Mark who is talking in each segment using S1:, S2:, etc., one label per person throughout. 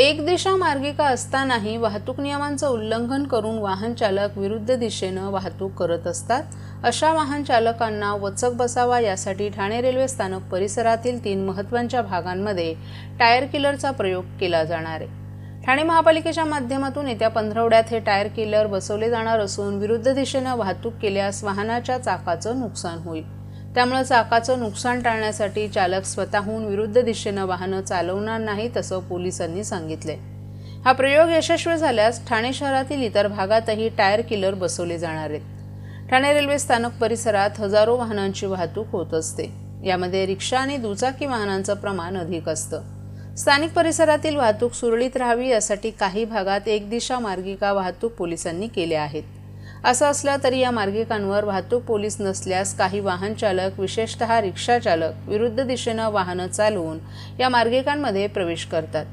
S1: एक दिशा मार्गिका असतानाही वाहतूक नियमांचं उल्लंघन करून वाहन चालक विरुद्ध दिशेनं वाहतूक करत असतात. अशा वाहन चालकांना वचक बसावा यासाठी ठाणे रेल्वे स्थानक परिसरातील तीन महत्त्वांच्या भागांमध्ये टायर किलरचा प्रयोग केला जाणार आहे. ठाणे महापालिकेच्या माध्यमातून येत्या पंधरवड्यात हे टायर किलर बसवले जाणार असून विरुद्ध दिशेनं वाहतूक केल्यास वाहनाच्या चाकाचं नुकसान होईल. त्यामुळे चाकाचं नुकसान टाळण्यासाठी चालक स्वतःहून विरुद्ध दिशेनं वाहनं चालवणार नाहीत असं पोलिसांनी सांगितले हा प्रयोग यशस्वी झाल्यास ठाणे शहरातील इतर भागातही टायर किलर बसवले जाणार आहेत. ठाणे रेल्वे स्थानक परिसरात हजारो वाहनांची वाहतूक होत असते. यामध्ये रिक्षा आणि दुचाकी वाहनांचं प्रमाण अधिक असतं. स्थानिक परिसरातील वाहतूक सुरळीत राहावी यासाठी काही भागात एक दिशा मार्गिका वाहतूक पोलिसांनी केल्या आहेत. असं असलं तरी या मार्गिकांवर वाहतूक पोलीस नसल्यास काही वाहन चालक विशेषतः रिक्षा चालक विरुद्ध दिशेनं वाहनं चालवून या मार्गिकांमध्ये प्रवेश करतात.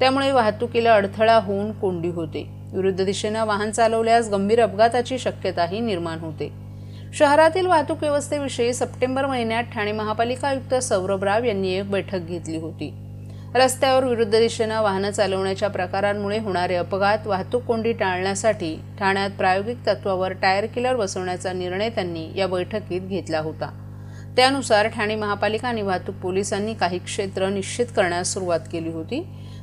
S1: त्यामुळे वाहतुकीला अडथळा होऊन कोंडी होते. विरुद्ध दिशेनं वाहन चालवल्यास गंभीर अपघाताची शक्यताही निर्माण होते. शहरातील वाहतूक व्यवस्थेविषयी सप्टेंबर महिन्यात ठाणे महापालिका आयुक्त सौरभ राव यांनी एक बैठक घेतली होती. रस्त्यावर विरुद्ध दिशेनं वाहनं चालवण्याच्या प्रकारांमुळे होणारे अपघात वाहतूक कोंडी टाळण्यासाठी ठाण्यात प्रायोगिक तत्वावर टायर किलर बसवण्याचा निर्णय त्यांनी या बैठकीत घेतला होता. त्यानुसार ठाणे महापालिका आणि वाहतूक पोलिसांनी काही क्षेत्र निश्चित करण्यास सुरुवात केली होती.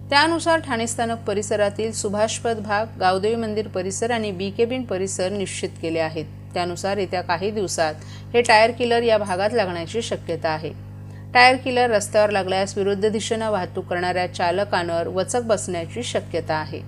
S1: त्यानुसार ठाणे स्थानक परिसरातील सुभाषपद भाग गावदेवी मंदिर परिसर आणि बी केबिन परिसर निश्चित केले आहेत. त्यानुसार येत्या काही दिवसात हे टायर किलर या भागात लागण्याची शक्यता आहे. टायर किलर रस्त्यावर लागल्यास विरुद्ध दिशेनं वाहतूक करणाऱ्या चालकांवर वचक बसण्याची शक्यता आहे.